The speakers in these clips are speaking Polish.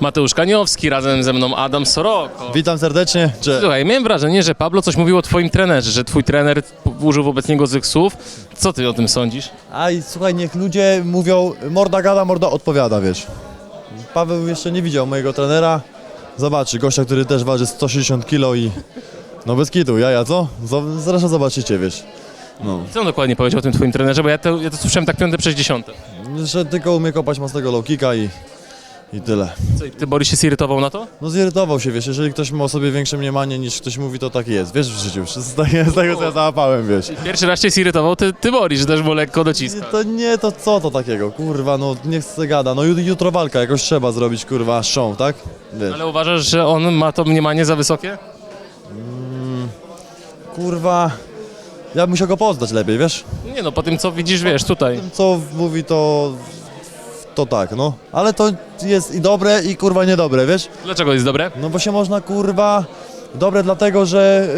Mateusz Kaniowski, razem ze mną Adam Soroko. Witam serdecznie. Cze- Słuchaj, miałem wrażenie, że Pablo coś mówił o twoim trenerze, że twój trener użył wobec niego złych słów. Co ty o tym sądzisz? Aj, słuchaj, niech ludzie mówią, morda gada, morda odpowiada, wiesz. Paweł jeszcze nie widział mojego trenera. Zobaczy, gościa, który też waży 160 kg i... No bez kitu, jaja, co? Z- Zresztą zobaczycie, wiesz. No, Co on dokładnie powiedział o tym twoim trenerze, bo ja to, ja to słyszałem tak piąte przez dziesiąte. że tylko umie kopać mocnego low kicka i... I tyle. Co, i ty Borys się zirytował na to? No zirytował się, wiesz, jeżeli ktoś ma o sobie większe mniemanie niż ktoś mówi, to tak jest, wiesz, w życiu. Z tego, z tego co ja załapałem, wiesz. Pierwszy raz cię zirytował ty, ty Borys, że też mu lekko dociska. To nie, to co to takiego, kurwa, no niech se gada, no jut- jutro walka, jakoś trzeba zrobić, kurwa, show, tak? Wiesz, Ale uważasz, że on ma to mniemanie za wysokie? kurwa, ja bym musiał go poznać lepiej, wiesz? Nie no, po tym co widzisz, wiesz, tutaj. Co mówi, to, to tak, no. Ale to jest i dobre, i kurwa niedobre, wiesz? Dlaczego jest dobre? No bo się można, kurwa, dobre dlatego, że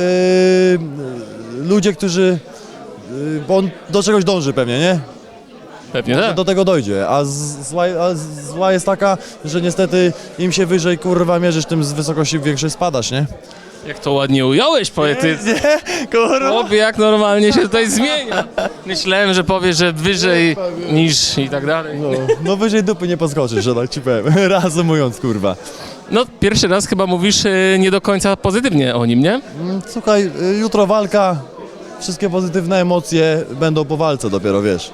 yy, ludzie, którzy, yy, bo on do czegoś dąży pewnie, nie? Pewnie tak. do tego dojdzie, a, z- zła, a z- zła jest taka, że niestety im się wyżej kurwa mierzysz, tym z wysokości większej spadasz, nie? Jak to ładnie ująłeś, poetycznie. Nie, kurwa. Chłopie, jak normalnie się tutaj zmienia. Myślałem, że powiesz, że wyżej niż i tak dalej. No, no wyżej dupy nie podskoczysz, że tak ci powiem, reasumując kurwa. No, pierwszy raz chyba mówisz y, nie do końca pozytywnie o nim, nie? Mm, Słuchaj, y, jutro walka, wszystkie pozytywne emocje będą po walce dopiero, wiesz.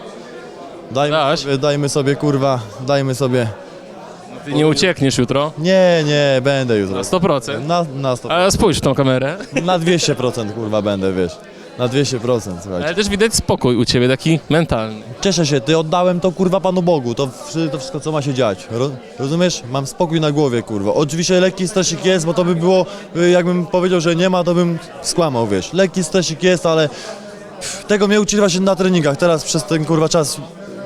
Dajmy sobie, dajmy sobie kurwa, dajmy sobie. Ty nie uciekniesz jutro. Nie, nie, będę jutro. Na 100%. Na, na, 100, A spójrz w tą kamerę. na 200% kurwa będę, wiesz. Na 200%, słuchajcie. Ale też widać spokój u ciebie, taki mentalny. Cieszę się, ty oddałem to kurwa Panu Bogu, to, wszy- to wszystko co ma się dziać. Ro, rozumiesz? Mam spokój na głowie, kurwa. Oczywiście lekki stresik jest, bo to by było, y, jakbym powiedział, że nie ma, to bym skłamał, wiesz. Lekki stresik jest, ale pff, tego mnie uczyli właśnie na treningach. Teraz przez ten kurwa czas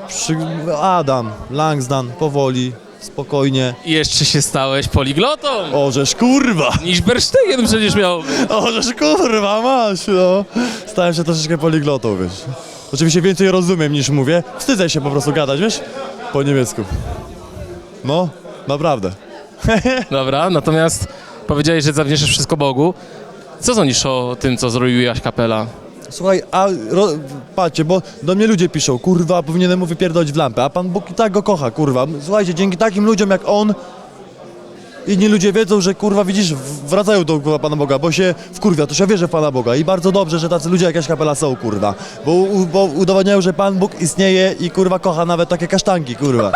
przy, Adam, Langsdan, powoli, spokojnie. I jeszcze się stałeś poliglotą. Ożeż kurwa! Niż Bersztegen przecież miał. Ożeż kurwa, masz, no. Stałem się troszeczkę poliglotą, wiesz. Oczywiście więcej rozumiem niż mówię. Wstydzę się po prostu gadać, wiesz? Po niemiecku. No, naprawdę. Dobra, natomiast powiedziałeś, że zawdzięczysz wszystko Bogu. Co sądzisz o tym, co zrobił Jaś Kapela? Słuchaj, a ro, patrzcie, bo do mnie ludzie piszą, kurwa, powinienem mu wypierdolić w lampę, a Pan Bóg i tak go kocha, kurwa. Słuchajcie, dzięki takim ludziom jak on, inni ludzie wiedzą, że kurwa, widzisz, wracają do kurwa Pana Boga, bo się wkurwia, to się wierzy w Pana Boga i bardzo dobrze, że tacy ludzie jak Jaś Kapela są, kurwa, bo, u- bo udowadniają, że Pan Bóg istnieje i kurwa kocha nawet takie kasztanki, kurwa.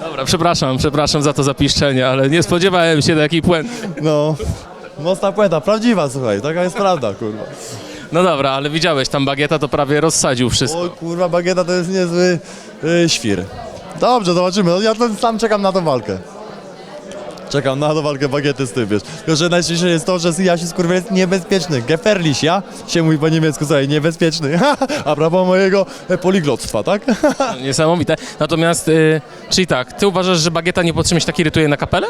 Dobra, przepraszam, przepraszam za to zapiszczenie, ale nie spodziewałem się takiej puenty. No, mocna puenta, prawdziwa, słuchaj, taka jest prawda, kurwa. No dobra, ale widziałeś, tam bagieta to prawie rozsadził wszystko. O kurwa, bagieta to jest niezły y, świr. Dobrze, zobaczymy. No, ja to sam czekam na tą walkę. Czekam na tą walkę bagiety z tym, wiesz. Tylko, że najśmieszniejsze jest to, że Jasiu kurwa jest niebezpieczny. Geferliś, ja? Się mówi po niemiecku, słuchaj, niebezpieczny. A propos mojego e, poliglotstwa, tak? Niesamowite. Natomiast, y, czyli tak, ty uważasz, że bagieta nie po czymś tak irytuje na kapelę?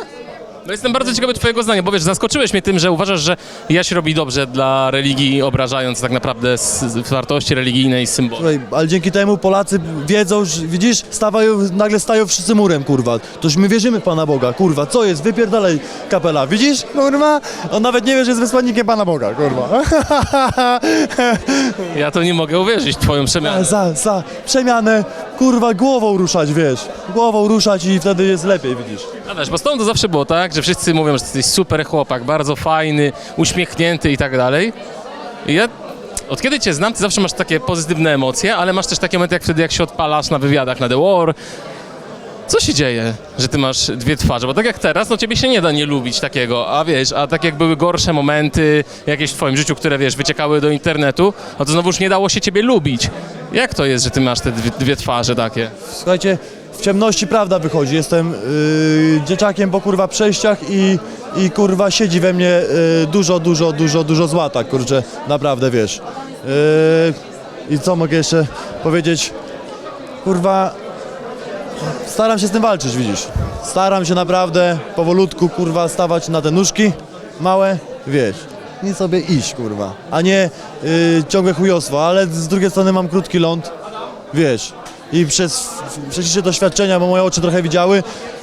No jestem bardzo ciekawy twojego zdania, bo wiesz, zaskoczyłeś mnie tym, że uważasz, że Jaś robi dobrze dla religii, obrażając tak naprawdę s- s- wartości religijne i symbole. Słuchaj, ale dzięki temu Polacy wiedzą, że widzisz, stawają, nagle stają wszyscy murem, kurwa. Toż my wierzymy w Pana Boga, kurwa. Co jest? Wypierdalaj kapela. Widzisz, kurwa? On nawet nie wie, że jest wysłannikiem Pana Boga, kurwa. Ja to nie mogę uwierzyć w twoją przemianę. za, za przemianę, kurwa, głową ruszać, wiesz. Głową ruszać i wtedy jest lepiej, widzisz. A wiesz, bo z to zawsze było tak, że wszyscy mówią, że jesteś super chłopak, bardzo fajny, uśmiechnięty i tak dalej. I ja od kiedy cię znam, ty zawsze masz takie pozytywne emocje, ale masz też takie momenty jak wtedy, jak się odpalasz na wywiadach na The War. Co się dzieje, że ty masz dwie twarze? Bo tak jak teraz, no ciebie się nie da nie lubić takiego, a wiesz, a tak jak były gorsze momenty jakieś w twoim życiu, które wiesz, wyciekały do internetu, no to znowuż nie dało się ciebie lubić. Jak to jest, że ty masz te dwie, dwie twarze takie? Słuchajcie, w ciemności prawda wychodzi. Jestem yy, dzieciakiem po kurwa przejściach i, i kurwa siedzi we mnie yy, dużo, dużo, dużo, dużo zła, tak kurczę, naprawdę wiesz. Yy, I co mogę jeszcze powiedzieć? Kurwa, staram się z tym walczyć, widzisz. Staram się naprawdę powolutku, kurwa, stawać na te nóżki małe, wiesz. I sobie iść, kurwa. A nie yy, ciągłe chujostwo, ale z drugiej strony mam krótki ląd, wiesz. i przez przejście doświadczenia, bo moje oczy trochę widziały,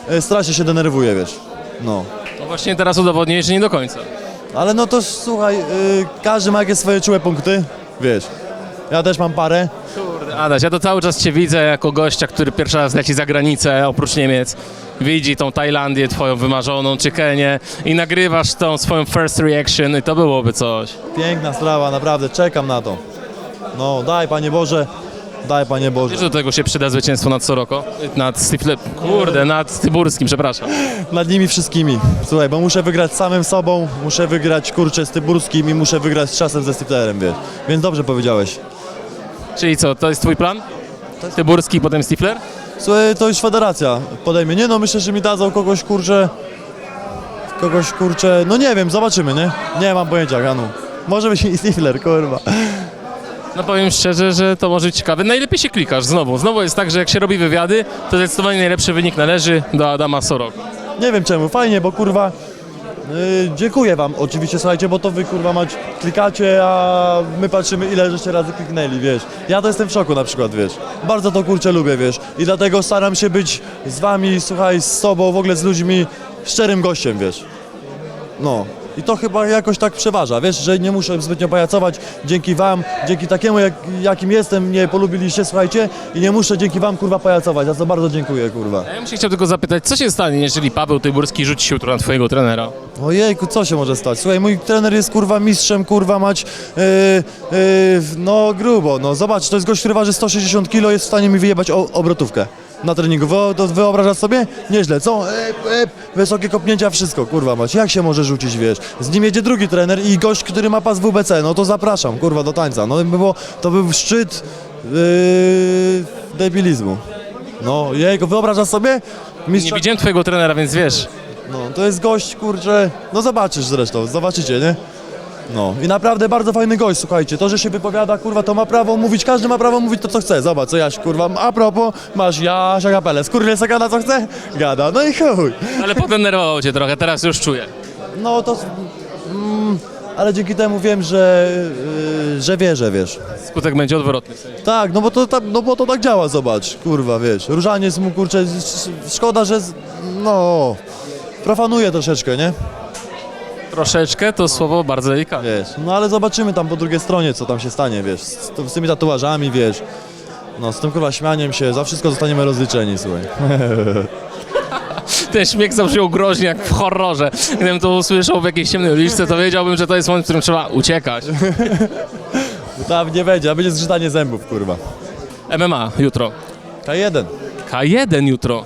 e, strasznie się denerwuję, wiesz. No. No właśnie teraz udowodniłeś, że nie do końca. Ale no to słuchaj, y, każdy ma jakieś swoje czułe punkty, wiesz. Ja też mam parę. Kurde, Adaś, ja to cały czas cię widzę jako gościa, który pierwszy raz leci za granicę, oprócz Niemiec. Widzi tą Tajlandię twoją wymarzoną, czy Kenię i nagrywasz tą swoją first reaction i to byłoby coś. Piękna sprawa, naprawdę, czekam na to. No, daj Panie Boże, daj Panie Boże. Wiesz, że do tego się przyda zwycięstwo nad Soroko? Nad Stifle... Kurde, nad Tyburskim, przepraszam. Nad nimi wszystkimi. Słuchaj, bo muszę wygrać samym sobą, muszę wygrać kurczę z Tyburskim i muszę wygrać z czasem ze Stiflerem, wiesz. Więc dobrze powiedziałeś. Czyli co, to jest twój plan? Tyburski, potem Stifler? Słuchaj, to już federacja podejmie. Nie no, myślę, że mi dadzą kogoś kurczę. Kogoś kurczę. No nie wiem, zobaczymy, nie? Nie mam pojęcia, Ganu. Może być i Stifler, kurwa. No powiem szczerze, że to może być ciekawe. Najlepiej się klikasz znowu. Znowu jest tak, że jak się robi wywiady, to zdecydowanie najlepszy wynik należy do Adama Soroko. Nie wiem czemu, fajnie, bo kurwa. Yy, dziękuję wam oczywiście, słuchajcie, bo to wy kurwa mać klikacie, a my patrzymy ile żeście razy kliknęli, wiesz. Ja to jestem w szoku na przykład, wiesz. Bardzo to kurczę lubię, wiesz. I dlatego staram się być z wami, słuchaj, z sobą, w ogóle z ludźmi, szczerym gościem, wiesz. No. I to chyba jakoś tak przeważa, wiesz, że nie muszę zbytnio pajacować dzięki wam, dzięki takiemu jak, jakim jestem, mnie polubiliście, słuchajcie, i nie muszę dzięki wam kurwa pajacować, za co bardzo dziękuję, kurwa. Ja bym się chciał tylko zapytać, co się stanie, jeżeli Paweł Tyburski rzuci się jutro na twojego trenera? Ojejku, co się może stać? Słuchaj, mój trener jest kurwa mistrzem, kurwa mać, yy, yy, no grubo, no zobacz, to jest gość, który waży 160 kg, jest w stanie mi wyjebać o, obrotówkę na treningu. Wo, to wyobrażasz sobie? Nieźle, co? Ep, ep, wysokie kopnięcia, wszystko, kurwa mać. Jak się może rzucić, wiesz? Z nim jedzie drugi trener i gość, który ma pas WBC, no to zapraszam, kurwa, do tańca. No by było, to był szczyt yy, debilizmu. No, jejku, wyobrażasz sobie? Nie Mistrza widziałem twojego trenera, więc wiesz. no, to jest gość, kurczę, no zobaczysz zresztą, zobaczycie, nie? No i naprawdę bardzo fajny gość, słuchajcie, to, że się wypowiada, kurwa, to ma prawo mówić, każdy ma prawo mówić to, co chce, zobacz, co Jaś, kurwa, a propos, masz Jasia Kapelę, skurwielca gada, co chce? Gada, no i chuj. Ale podenerwował cię trochę, teraz już czuję. No to, mm, ale dzięki temu wiem, że, yy, że wierzę, wiesz. Skutek będzie odwrotny. Tak, no bo to, tak- no bo to tak działa, zobacz, kurwa, wiesz, różaniec mu, kurczę, sz- szkoda, że, z- no, profanuje troszeczkę, nie? Troszeczkę to słowo bardzo delikatne. Wiesz, no ale zobaczymy tam po drugiej stronie, co tam się stanie, wiesz, z, z tymi tatuażami, wiesz, no z tym kurwa śmianiem się, za wszystko zostaniemy rozliczeni, słuchaj. Ten śmiech zabrzmiał groźnie jak w horrorze. Gdybym to usłyszał w jakiejś ciemnej uliczce, to wiedziałbym, że to jest moment, w którym trzeba uciekać. Tam nie będzie, a będzie zgrzytanie zębów, kurwa. MMA jutro. K1, K1 jutro.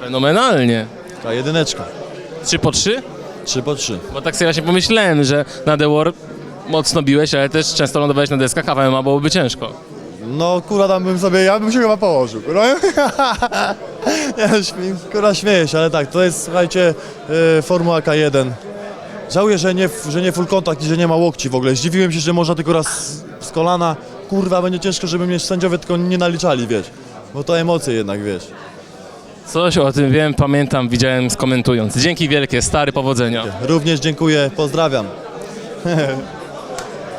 Fenomenalnie. K1, 3 po 3? 3 po 3. Bo tak sobie właśnie pomyślałem, że na The War mocno biłeś, ale też często lądowałeś na deskach, a w MMA byłoby ciężko. No kurwa tam bym sobie, ja bym się chyba położył, kurwa. ja śmie, kurwa śmieję się, ale tak, to jest, słuchajcie, yy, Formuła K1. Żałuję, że nie, że nie full kontakt i że nie ma łokci w ogóle. Zdziwiłem się, że można tylko raz z kolana. Kurwa, będzie ciężko, żeby mnie sędziowie tylko nie naliczali, wiesz. Bo to emocje jednak, wiesz. Coś o tym wiem, pamiętam, widziałem skomentując. Dzięki wielkie, stary, powodzenia. Również dziękuję, pozdrawiam.